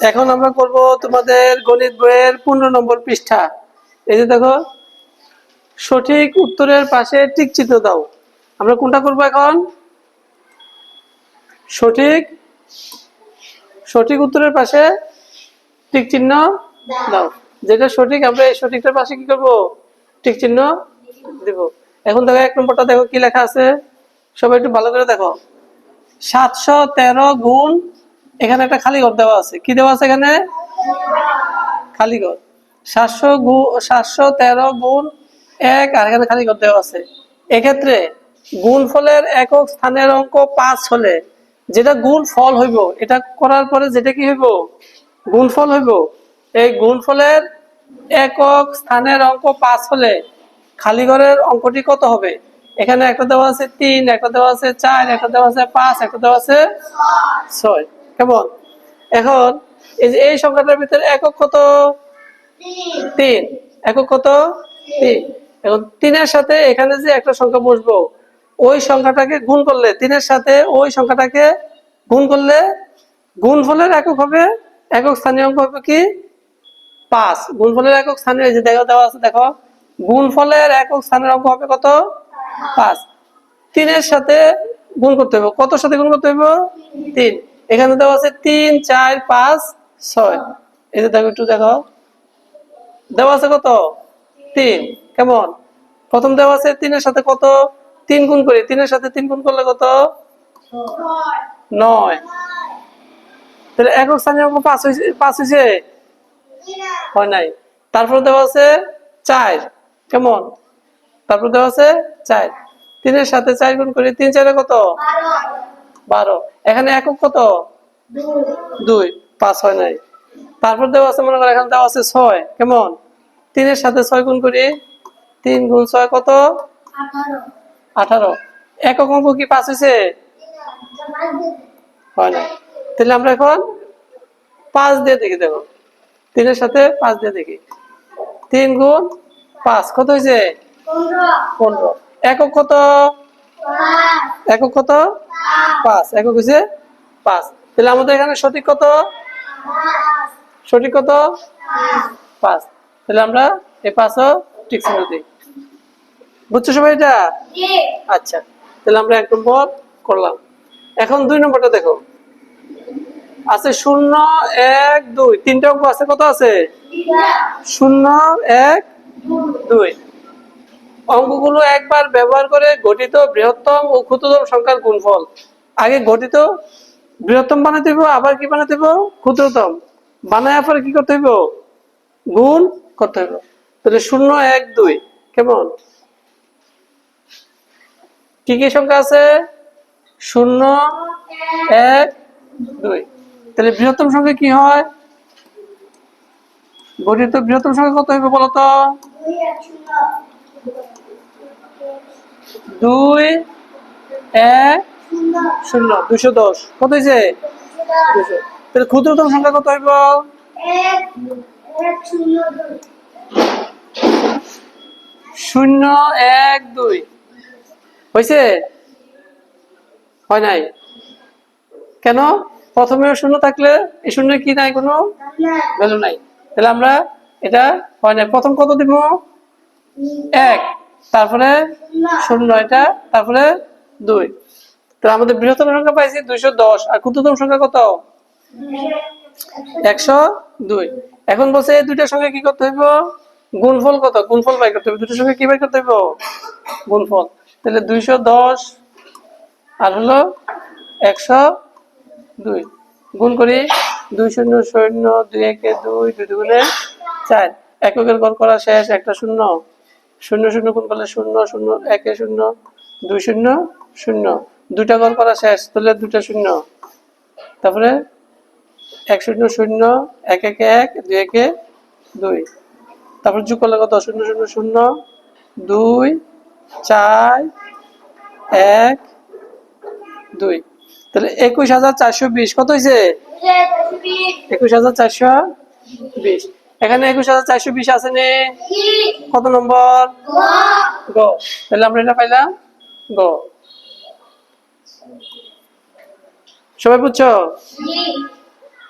এখন আমরা করব তোমাদের গণিত বইয়ের পনেরো নম্বর পৃষ্ঠা। এই যে দেখো, সঠিক উত্তরের পাশে টিক চিহ্ন দাও। আমরা কোনটা করব এখন? সঠিক সঠিক উত্তরের পাশে টিক চিহ্ন দাও। যেটা সঠিক, আমরা এই সঠিকটার পাশে কি করব? টিক চিহ্ন দিব। এখন দেখো, এক নম্বরটা দেখো কি লেখা আছে? সবাই একটু ভালো করে দেখো। সাতশো তেরো গুণ এখানে একটা খালি ঘর দেওয়া আছে। কি দেওয়া আছে এখানে? খালি ঘর। সাতশো সাতশো তেরো গুণ এক, আর এখানে খালি ঘর দেওয়া আছে। এক্ষেত্রে গুণ ফলের একক স্থানের অঙ্ক পাঁচ হলে যেটা গুণ ফল হইব, এটা করার পরে যেটা কি হইব? গুণ ফল হইব। এই গুণ ফলের একক স্থানের অঙ্ক পাঁচ হলে খালি ঘরের অঙ্কটি কত হবে? এখানে একটা দেওয়া আছে তিন, একটা দেওয়া আছে চার, একটা দেওয়া আছে পাঁচ, একটা দেওয়া আছে ছয়। কেমন? এখন, এই যে এই সংখ্যাটার ভিতরে একক কত? তিন। একক কত? তিন। এখন তিনের সাথে এখানে যে একটা সংখ্যা বসবো, ওই সংখ্যাটাকে গুণ করলে, তিনের সাথে ওই সংখ্যাটাকে গুণ করলে গুণ ফলের একক হবে, একক স্থানীয় অঙ্ক হবে কি? পাঁচ। গুণ ফলের একক স্থানীয় যে দেখো, দেওয়া আছে, দেখো। গুণ ফলের একক স্থানের অঙ্ক হবে কত? পাঁচ। তিনের সাথে গুণ করতে হবে। কত সাথে গুণ করতে হবে? তিন। এখানে দেওয়া আছে তিন চার পাঁচ ছয়। এই যে দেখো একটু দেখো দেওয়া আছে কত? তিন। কেমন? প্রথম দেওয়া আছে তিনের সাথে কত? তিন গুণ করি। তিনের সাথে তিন গুণ করলে কত? নয়। তাহলে একক স্থানীয় অঙ্ক পাঁচ হয়েছে পাঁচ হয়েছে হয় নাই। তারপর দেওয়া আছে চার। কেমন? তারপর দেওয়া আছে চার। তিনের সাথে চার গুণ করি তিন চারে কত? বারো। এখানে একক কত? দুই। পাঁচ হয় নাই। তারপর দেওয়া আছে মনে করো এখানে দেওয়া আছে ছয়। কেমন? তিনের সাথে ছয় গুণ করি তিন গুণ ছয় কত? আঠারো। একক অঙ্ক কি পাঁচ হয়েছে? হয় না তাহলে আমরা এখন পাঁচ দিয়ে দেখি দেখো তিনের সাথে পাঁচ দিয়ে দেখি। তিন গুণ পাঁচ। কত হয়েছে? পনেরো। একক কত? একক কত? পাঁচ। একক হয়েছে পাঁচ। তাহলে আমাদের এখানে সঠিক কত? সঠিক কত? পাঁচ। তাহলে আমরা এই পাঁচও ঠিক চিহ্ন দিই। বুঝছ সবাই এটা? আচ্ছা। তাহলে আমরা এক নম্বর করলাম। এখন দুই নম্বরটা দেখো। আছে শূন্য এক দুই। তিনটা অঙ্ক আছে কত আছে? শূন্য এক দুই। অঙ্কগুলো একবার ব্যবহার করে গঠিত বৃহত্তম ও ক্ষুদ্রতম সংখ্যার গুণফল। আগে গঠিত, বৃহত্তম বানাতে হইব, আবার কি বানাতে হইব? ক্ষুদ্রতম। বানায় পরে কি করতে হইব? গুণ করতে হইব। তাহলে শূন্য, এক, দুই, কেমন? কি কি সংখ্যা আছে? শূন্য, এক, দুই। তাহলে বৃহত্তম সংখ্যা কি হয়? গঠিত বৃহত্তম সংখ্যা কত হইবে বলতো? দুই, এক, শূন্য দুশো দশ। কত হয়েছে? তাহলে ক্ষুদ্রতম সংখ্যা কত হইব? শূন্য, এক, দুই। হয়েছে? হয় নাই? কেন? প্রথমে শূন্য থাকলে এই শূন্য কি নাই কোনো? ভ্যালু নাই। তাহলে আমরা এটা হয় নাই। প্রথম কত দিব? এক। তারপরে শূন্য এটা তারপরে দুই। তো আমাদের বৃহত্তম সংখ্যা পাইছি দুইশো দশ। আর ক্ষুদ্রতম সংখ্যা কত? একশো দুই। এখন বলছে এই দুইটার সঙ্গে কি করতে হইব? গুণফল কত? গুণফল বাই করতে হবে দুটোর সঙ্গে কি বাই করতে হইব? গুণফল। তাহলে দুইশো দশ আর হলো একশো দুই। গুণ করি দুই শূন্য শূন্য, দুই, একে, দুই দুই, দুগুণে চার। এককের গড় করা শেষ, একটা শূন্য। শূন্য শূন্য গুণ করলে শূন্য শূন্য একে শূন্য দুই শূন্য শূন্য। দুইটা গড় করা শেষ তাহলে দুটা শূন্য। তারপরে এক শূন্য শূন্য এক একে এক দুই একে দুই। তারপর যোগ করলে কত? শূন্য শূন্য শূন্য দুই চার এক দুই। তাহলে একুশ হাজার চারশো বিশ কত হয়েছে একুশ হাজার চারশো বিশ। এখানে একুশ হাজার চারশো বিশ আছে নে। কত নম্বর? গ। আমরা এটা পাইলাম, গ। সবাই বুঝছ?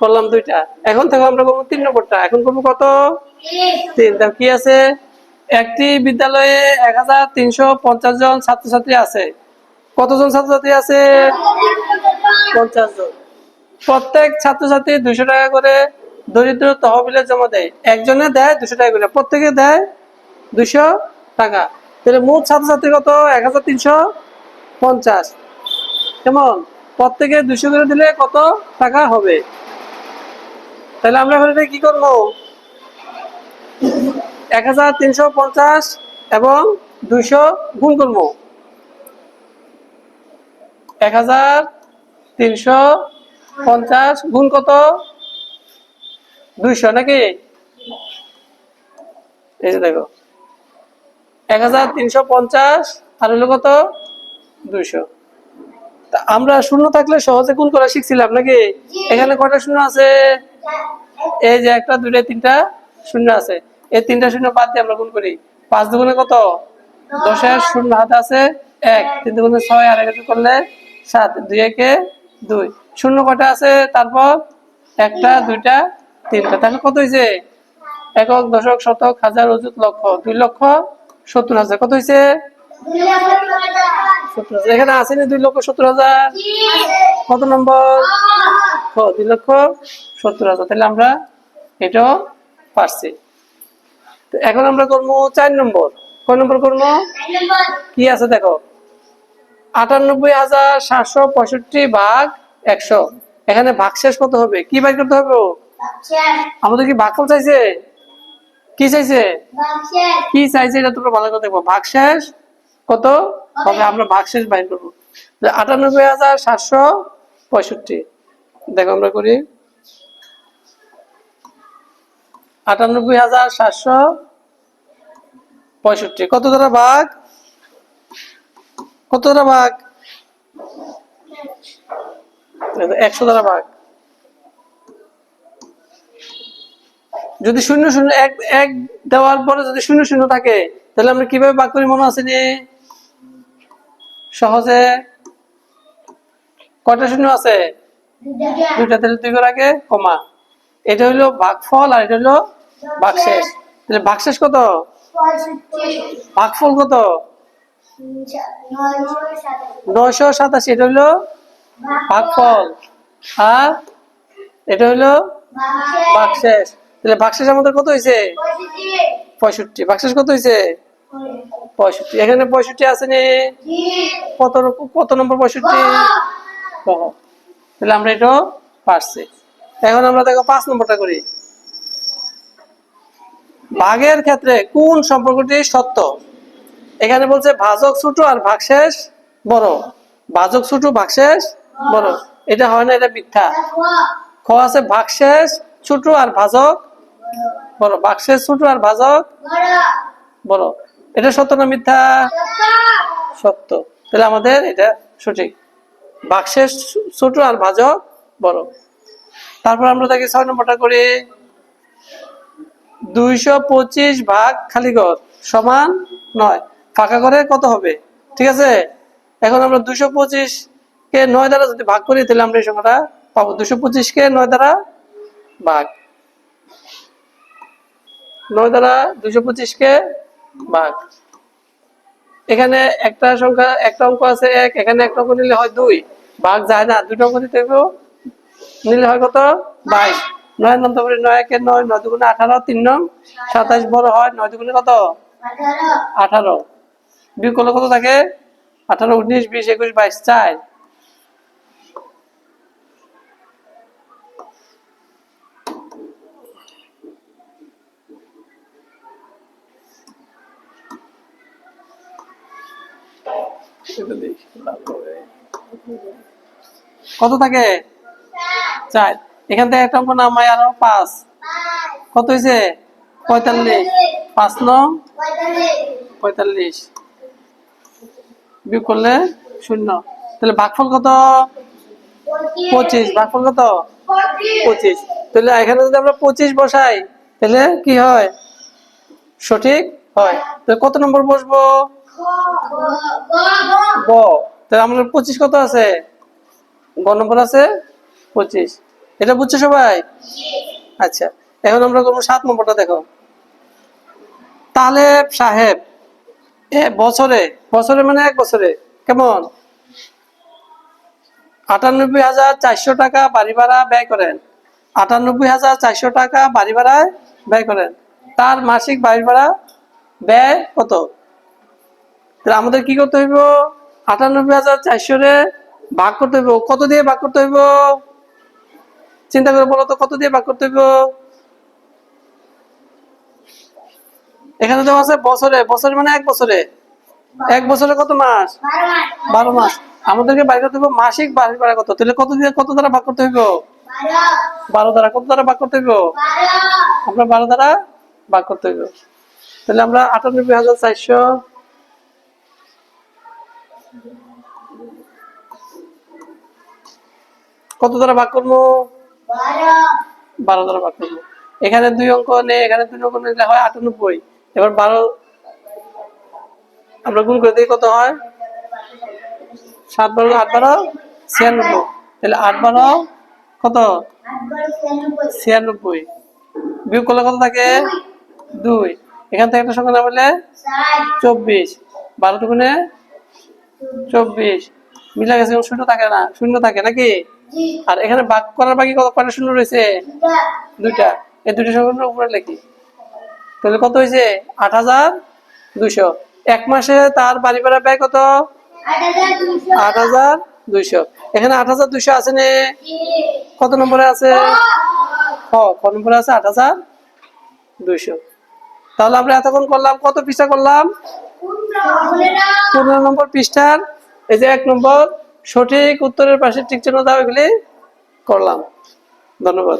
করলাম দুইটা। এখন থেকে আমরা করব তিন নম্বরটা। এখন করব কত? তিন। তা কি আছে? একটি বিদ্যালয়ে এক হাজার তিনশো পঞ্চাশ জন ছাত্রছাত্রী আছে। কতজন ছাত্রছাত্রী আছে? পঞ্চাশ জন। প্রত্যেক ছাত্রছাত্রী দুশো টাকা করে দরিদ্র তহবিলে জমা দেয়। একজনে দেয় দুশো টাকা করে, প্রত্যেকে দেয় দুশো টাকা। তাহলে মোট ছাত্রছাত্রী কত এক হাজার তিনশো পঞ্চাশ। কেমন? প্রত্যেকে দুশো করে দিলে কত টাকা হবে? তাহলে আমরা এখন এটা কি করব? এক হাজার তিনশো পঞ্চাশ এবং দুইশো গুণ করব। এক হাজার তিনশো পঞ্চাশ গুণ কত? দুইশো নাকি? এই যে দেখো। এক হাজার তিনশো পঞ্চাশ আর হলো কত? দুইশো। তা আমরা শূন্য থাকলে সহজে গুণ করা শিখছিলাম নাকি? এখানে কটা শূন্য আছে? এই যে একটা দুইটা তিনটা শূন্য আছে। এই তিনটা শূন্য বাদ দিয়ে আমরা গুণ করি। পাঁচ দুগুণে কত? দশের শূন্য হাতে আছে এক। তিন দুগুণে ছয় আর একে করলে সাত। দুই একে দুই। শূন্য কটা আছে? তারপর একটা দুইটা তিনটা। তাহলে কত হয়েছে একক, দশক, শতক, হাজার, অযুত লক্ষ। দুই লক্ষ সত্তর হাজার। কত হয়েছে এখানে আসেনি দুই লক্ষ সত্তর হাজার? কত নম্বর? দুই লক্ষ সত্তর হাজার। তাহলে আমরা এটাও পারছি। এখন আমরা করব চার নম্বর। কয় নম্বর করব? কি আছে দেখো? আটানব্বই হাজার সাতশো পঁয়ষট্টি ভাগ একশো। এখানে ভাগশেষ কত হবে? কি বাই করতে হবে? আমাদের কি ভাগফল চাইছে? কি চাইছে? কি চাইছে এটা তোমরা ভালো করে দেখব। ভাগশেষ কত? হবে আমরা ভাগশেষ বাইর করব। আটানব্বই হাজার সাতশো পঁয়ষট্টি। দেখো আমরা করি। আটানব্বই হাজার সাতশো পঁয়ষট্টি। কত দ্বারা ভাগ? কত দ্বারা ভাগ? একশো দ্বারা ভাগ। যদি শূন্য শূন্য এক এক দেওয়ার পরে যদি শূন্য শূন্য থাকে তাহলে আমরা কীভাবে ভাগ করি মনে আছে নি? সহজে কয়টা শূন্য আছে? দুইটা। তাহলে দুই করে আগে কমা। এটা হইল ভাগফল আর এটা হইল ভাগশেষ। তাহলে ভাগশেষ কত? ভাগফল কত? নয়শো সাতাশি। এটা হইল ভাগফল। আর এটা হইল ভাগশেষ। তাহলে ভাগশেষ আমাদের কত হয়েছে পঁয়ষট্টি। ভাগশেষ কত হয়েছে পঁয়ষট্টি। এখানে পঁয়ষট্টি আছে নি? কত কত নম্বর পঁয়ষট্টি? তাহলে আমরা এটাও পারছি। এখন আমরা দেখো পাঁচ নম্বরটা করি। ভাগের ক্ষেত্রে কোন সম্পর্কটি সত্য? এখানে বলছে ভাজক ছোট আর ভাগশেষ বড়। ভাজক ছোট ভাগশেষ বড়। এটা হয় না এটা মিথ্যা। খ আছে ভাগশেষ ছোট আর ভাজক বড় ভাগশেষ ছোট আর ভাজক বড় এটা সত্য না মিথ্যা? সত্য। তাহলে আমাদের এটা সঠিক। ভাগশেষ ছোট আর ভাজক বড় তারপর আমরা দেখি ছয় নম্বরটা করি। দুইশো পঁচিশ ভাগ খালি ঘর সমান নয়। ফাঁকা ঘরে কত হবে? ঠিক আছে? এখন আমরা দুইশো পঁচিশ কে নয় দ্বারা যদি ভাগ করি, তাহলে আমরা এই সংখ্যাটা পাবো। দুশো পঁচিশ কে নয় দ্বারা ভাগ। নয় দ্বারা দুশো পঁচিশ কে ভাগ এখানে একটা সংখ্যা একটা অঙ্ক আছে এক এখানে একটা অঙ্ক নিলে হয় দুই। ভাগ যায় না দুটো অঙ্ক দিতে নিলে হয় কত? বাইশ। নয় নন্ত করে নয় একে নয় নয় দুগুণে আঠারো তিন নং সাতাইশ বড় হয় নয় দুগুণে কত? আঠারো। বিয়োগ করলে কত থাকে? আঠারো উনিশ বিশ একুশ বাইশ চার। কত থাকে? চার। এখান থেকে একটা অঙ্ক নামাই, আরও পাঁচ। কত হয়েছে পঁয়তাল্লিশ। পাঁচ নং? পঁয়তাল্লিশ। বিয়োগ করলে শূন্য। তাহলে ভাগফল কত? পঁচিশ। ভাগফল কত? পঁচিশ। তাহলে এখানে যদি আমরা পঁচিশ বসাই, তাহলে কি হয়? সঠিক হয়। তাহলে কত নম্বর বসবো? গ। তাহলে আমাদের পঁচিশ কত আছে? গ নম্বর আছে? পঁচিশ। এটা বুঝছ সবাই? আচ্ছা এখন আমরা করব সাত নম্বরটা, দেখো। তাহলে সাহেব, এ বছরে বছরে মানে এক বছরে, কেমন? আটানব্বই হাজার চারশো টাকা বাড়ি ভাড়া ব্যয় করেন। আটানব্বই হাজার চারশো টাকা বাড়ি ভাড়ায় ব্যয় করেন। তার মাসিক বাড়ি ভাড়া ব্যয় কত? তাহলে আমাদের কি করতে হইব? আটানব্বই হাজার চারশো রে ভাগ করতে হইব। কত দিয়ে ভাগ করতে হইব? চিন্তা করে বলো তো, কত দিয়ে ভাগ করতে হইব? এখানে তো আছে বছরে। বছরে মানে এক বছরে? এক বছরে কত মাস? বারো মাস। আমাদেরকে বাইর করতে হইব মাসিক বাড়ি ভাড়া কত? তাহলে কত দিয়ে, কত দ্বারা ভাগ করতে হইব? বারো বারো দ্বারা। কত দ্বারা ভাগ করতে হইব? আমরা বারো দ্বারা ভাগ করতে হইব। তাহলে আমরা আটানব্বই হাজার চারশো কত দ্বারা ভাগ করব? বারো। বারো দ্বারা ভাগ করব। এখানে দুই অঙ্ক নেই এখানে দুই অঙ্ক নিলে হয় আটানব্বই। এবার বারো আমরা গুণ করে দিই কত হয়? সাত বারো আট বারো ছিয়ানব্বই। তাহলে আট বারো কত? ছিয়ানব্বই। বিয়োগ করলে কত থাকে? দুই। এখান থেকে একটা সংখ্যা না বলে চব্বিশ। বারো দুগুণে চব্বিশ। মিলা গেছে শূন্য থাকে না শূন্য থাকে নাকি? আর এখানে ভাগ করার বাকি কত কয়টা শূন্য রয়েছে? দুইটা। এই দুইটা সংখ্যা উপরে লিখি। তাহলে কত হয়েছে? আট হাজার দুইশো। এক মাসে তার বাড়ি ভাড়া ব্যয় কত? আট হাজার দুইশো। এখানে আট হাজার দুইশো আছে নে? কত নম্বরে আছে? ক ক নম্বরে আছে আট হাজার দুইশো। তাহলে আমরা এতক্ষণ করলাম কত পৃষ্ঠা করলাম? পনেরো নম্বর পৃষ্ঠার, এই যে এক নম্বর, সঠিক উত্তরের পাশে ঠিক চিহ্ন দাও এগুলি করলাম। ধন্যবাদ।